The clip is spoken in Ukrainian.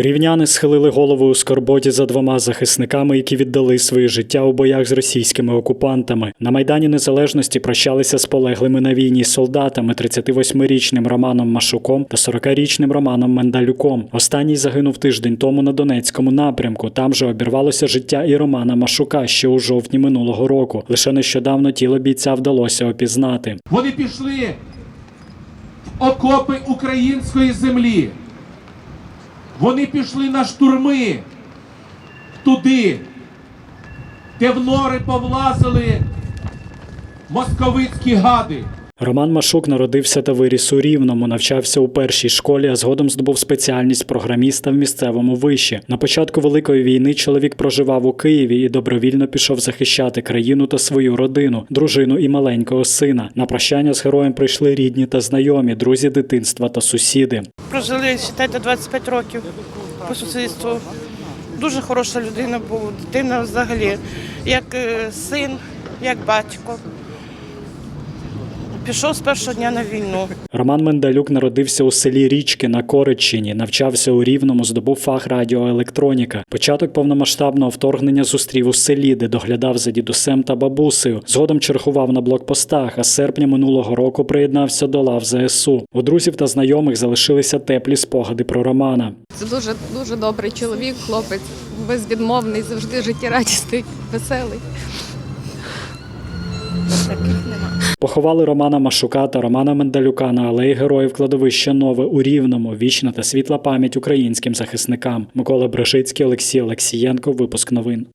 Рівняни схилили голову у скорботі за двома захисниками, які віддали своє життя у боях з російськими окупантами. На майдані Незалежності прощалися з полеглими на війні солдатами 38-річним Романом Машуком та 40-річним Романом Мендалюком. Останній загинув тиждень тому на Донецькому напрямку. Там же обірвалося життя і Романа Машука ще у жовтні минулого року. Лише нещодавно тіло бійця вдалося опізнати. Вони пішли в окопи української землі. Вони пішли на штурми туди, де в нори повлазили московицькі гади. Роман Машук народився та виріс у Рівному, навчався у першій школі, а згодом здобув спеціальність програміста в місцевому виші. На початку великої війни чоловік проживав у Києві і добровільно пішов захищати країну та свою родину, дружину і маленького сина. На прощання з героєм прийшли рідні та знайомі, друзі дитинства та сусіди. Прожили, вважайте, 25 років по сусідству. Дуже хороша людина була, дитина взагалі, як е, син, як батько. Пішов з першого дня на війну. Роман Мендалюк народився у селі Річки на Коричині, навчався у Рівному, здобув фах радіоелектроніка. Початок повномасштабного вторгнення зустрів у селі, де доглядав за дідусем та бабусею. Згодом чергував на блокпостах, а з серпня минулого року приєднався до лав ЗСУ. У друзів та знайомих залишилися теплі спогади про Романа. Це дуже дуже добрий чоловік, хлопець, безвідмовний, завжди життєрадісний, веселий. Поховали Романа Машука та Романа Мендалюка на алеї Героїв кладовища Нове у Рівному. Вічна та світла пам'ять українським захисникам. Микола Брешицький, Олексій Олексієнко. Випуск новин.